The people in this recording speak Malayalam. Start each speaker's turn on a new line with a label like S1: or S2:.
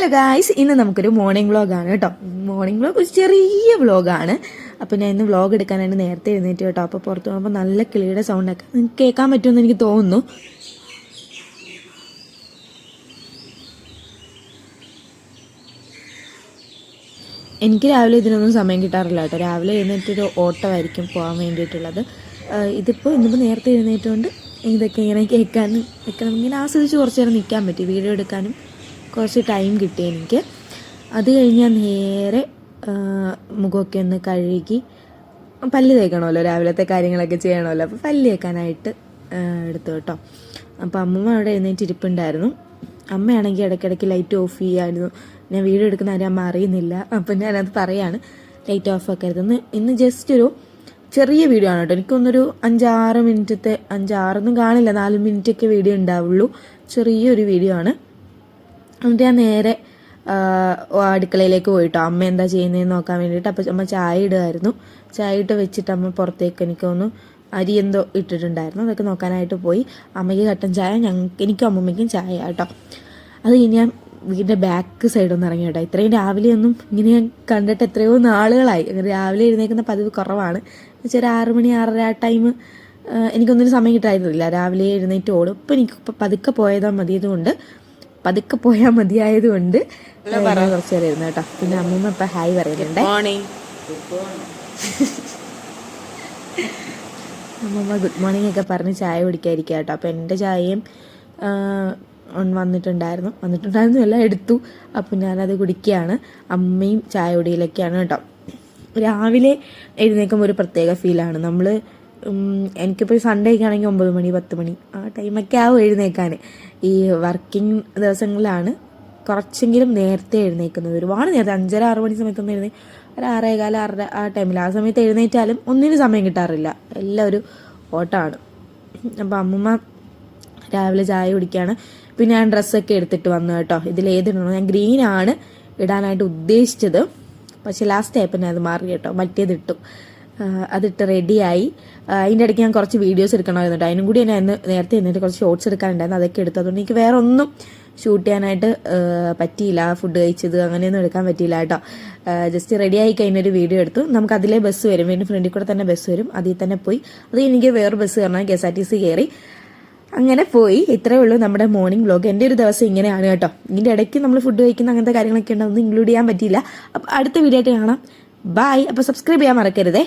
S1: ഹലോ ഗായ്സ് ഇന്ന് നമുക്കൊരു മോർണിംഗ് വ്ളോഗാണ് കേട്ടോ. മോർണിംഗ് വ്ളോഗ് ഒരു ചെറിയ വ്ളോഗാണ് അപ്പോൾ ഞാൻ ഇന്ന് വ്ളോഗ് എടുക്കാനായിട്ട് നേരത്തെ എഴുന്നേറ്റ് കേട്ടോ. അപ്പോൾ പുറത്ത് പോകുമ്പോൾ നല്ല കിളിയുടെ സൗണ്ടൊക്കെ നിങ്ങൾക്ക് കേൾക്കാൻ പറ്റുമെന്ന് എനിക്ക് തോന്നുന്നു. എനിക്ക് രാവിലെ ഇതിനൊന്നും സമയം കിട്ടാറില്ല കേട്ടോ. രാവിലെ എഴുന്നേറ്റൊരു ഓട്ടമായിരിക്കും പോകാൻ വേണ്ടിയിട്ടുള്ളത്. ഇതിപ്പോൾ ഇന്നിപ്പോൾ നേരത്തെ എഴുന്നേറ്റുകൊണ്ട് ഇതൊക്കെ ഇങ്ങനെ കേൾക്കാനും ഒക്കെ നമുക്കിങ്ങനെ ആസ്വദിച്ച് കുറച്ച് നേരം നിൽക്കാൻ പറ്റി വീഡിയോ എടുക്കാനും. കുറച്ച് ടൈം കിട്ടി എനിക്ക്. അത് കഴിഞ്ഞ് ഞാൻ നേരെ മുഖമൊക്കെ ഒന്ന് കഴുകി പല്ല് തേക്കണമല്ലോ രാവിലത്തെ കാര്യങ്ങളൊക്കെ ചെയ്യണമല്ലോ. അപ്പോൾ പല്ല് തേക്കാനായിട്ട് എടുത്തു കേട്ടോ. അപ്പോൾ അമ്മമ്മ അവിടെ എഴുന്നേറ്റിരിപ്പുണ്ടായിരുന്നു അമ്മയാണെങ്കിൽ ഇടയ്ക്കിടയ്ക്ക് ലൈറ്റ് ഓഫ് ചെയ്യായിരുന്നു. ഞാൻ വീഡിയോ എടുക്കുന്ന കാര്യം അമ്മ അറിയുന്നില്ല. അപ്പം ഞാനത് പറയാണ്. ലൈറ്റ് ഓഫ് ആക്കരുത് ഇന്ന് ഇന്ന് ജസ്റ്റ് ഒരു ചെറിയ വീഡിയോ ആണ് കേട്ടോ. എനിക്കൊന്നൊരു അഞ്ചാറ് മിനിറ്റത്തെ അഞ്ചാറൊന്നും കാണില്ല. നാല് മിനിറ്റൊക്കെ വീഡിയോ ഉണ്ടാവുള്ളൂ. ചെറിയൊരു വീഡിയോ ആണ്. എന്നിട്ട് ഞാൻ നേരെ അടുക്കളയിലേക്ക് പോയിട്ടോ. അമ്മ എന്താ ചെയ്യുന്നതെന്ന് നോക്കാൻ വേണ്ടിയിട്ട് അപ്പം അമ്മ ചായ ഇടുമായിരുന്നു ചായ ഇട്ട് വെച്ചിട്ട് അമ്മ പുറത്തേക്ക് എനിക്ക് തോന്നുന്നു അരി എന്തോ ഇട്ടിട്ടുണ്ടായിരുന്നു. അതൊക്കെ നോക്കാനായിട്ട് പോയി. അമ്മയ്ക്ക് കട്ടൻ ചായ ഞങ്ങൾക്ക് എനിക്കും അമ്മമ്മയ്ക്കും ചായ കേട്ടോ അത് ഇനി ഞാൻ വീടിന്റെ ബാക്ക് സൈഡ് ഒന്ന് ഇറങ്ങി കേട്ടോ. ഇത്രയും രാവിലെ ഒന്നും ഇങ്ങനെ ഞാൻ കണ്ടിട്ട് എത്രയോ നാളുകളായി. അങ്ങനെ രാവിലെ എഴുന്നേൽക്കുന്ന പതിവ് കുറവാണ്. എന്നുവെച്ചാൽ ഒരു ആറ് മണി ആറര ആ ടൈം എനിക്കൊന്നിനും സമയം കിട്ടായിരുന്നില്ല രാവിലെ എഴുന്നേറ്റ് ഓടും. ഇപ്പം എനിക്ക് പതുക്കെ പോയതാൽ മതിയതുകൊണ്ട് പതുക്കെ പോയാൽ മതിയായതുകൊണ്ട് കുറച്ച് നേരം ഇരുന്നു കേട്ടോ. പിന്നെ അമ്മൂമ്മ ഇപ്പം ഹായ് പറയുന്നുണ്ട്. അമ്മമ്മ ഗുഡ് മോർണിംഗ് ഒക്കെ പറഞ്ഞ് ചായ കുടിക്കാതിരിക്കുക കേട്ടോ. അപ്പം എന്റെ ചായയും വന്നിട്ടുണ്ടായിരുന്നു. വന്നിട്ടുണ്ടായിരുന്നു എല്ലാം എടുത്തു. അപ്പം ഞാനത് കുടിക്കുകയാണ് അമ്മയും ചായ കുടിയിലൊക്കെയാണ് കേട്ടോ. രാവിലെ എഴുന്നേൽക്കുമ്പോൾ ഒരു പ്രത്യേക ഫീലാണ് നമ്മൾ എനിക്കിപ്പോൾ സൺഡേ ഒക്കെ ആണെങ്കിൽ ഒമ്പത് മണി പത്ത് മണി. ആ ടൈമൊക്കെ ആവും എഴുന്നേക്കാൻ ഈ വർക്കിംഗ് ദിവസങ്ങളിലാണ് കുറച്ചെങ്കിലും നേരത്തെ എഴുന്നേക്കുന്നത്. ഒരുപാട് നേരത്തെ അഞ്ചര ആറ് മണി സമയത്തൊന്നും എഴുന്നേ ഒരു ആറേകാല ആറര ആ ടൈമിൽ ആ സമയത്ത് എഴുന്നേറ്റാലും ഒന്നിനും സമയം കിട്ടാറില്ല. എല്ലാം ഒരു ഓട്ടമാണ് അപ്പം അമ്മമ്മ രാവിലെ ചായ കുടിക്കുകയാണ് പിന്നെ ഞാൻ ഡ്രസ്സൊക്കെ എടുത്തിട്ട് വന്നു കേട്ടോ. ഇതിൽ ഏതിടണോ? ഞാൻ ഗ്രീൻ ആണ് ഇടാനായിട്ട് ഉദ്ദേശിച്ചത്. പക്ഷെ ലാസ്റ്റ് ആയപ്പോൾ ഞാൻ അത് മാറി കേട്ടോ. മറ്റേതിട്ടു. അതിട്ട് റെഡിയായി അതിന്റെ ഇടയ്ക്ക് ഞാൻ കുറച്ച് വീഡിയോസ് എടുക്കണമായിരുന്നു. കേട്ടോ അതിനും കൂടി ഞാൻ നേരത്തെ എന്നിട്ട് കുറച്ച് ഷോർട്സ് എടുക്കാനുണ്ടായിരുന്നു. അതൊക്കെ എടുത്തു അതുകൊണ്ട് എനിക്ക് വേറെ ഒന്നും ഷൂട്ട് ചെയ്യാനായിട്ട് പറ്റിയില്ല. ഫുഡ് കഴിച്ചത് അങ്ങനെയൊന്നും എടുക്കാൻ പറ്റിയില്ല കേട്ടോ. ജസ്റ്റ് റെഡി ആയി കഴിഞ്ഞൊരു വീഡിയോ എടുത്തു. നമുക്ക് അതിലേ ബസ് വരും. വീണ്ടും ഫ്രണ്ടിൽ കൂടെ തന്നെ ബസ് വരും. അതിൽ തന്നെ പോയി. അത് എനിക്ക് വേറെ ബസ് കയറണം K S R T C കയറി അങ്ങനെ പോയി. ഇത്രയേ ഉള്ളൂ നമ്മുടെ മോർണിംഗ് വ്ലോഗ് എന്റെ ഒരു ദിവസം ഇങ്ങനെയാണ് കേട്ടോ. ഇതിന്റെ ഇടയ്ക്ക് നമ്മൾ ഫുഡ് കഴിക്കുന്ന അങ്ങനത്തെ കാര്യങ്ങളൊക്കെ ഉണ്ടാവും ഇൻക്ലൂഡ് ചെയ്യാൻ പറ്റിയില്ല. അപ്പോൾ അടുത്ത വീഡിയോ ആയിട്ട് കാണാം. ബായ് അപ്പോൾ സബ്സ്ക്രൈബ് ചെയ്യാൻ മറക്കരുതേ.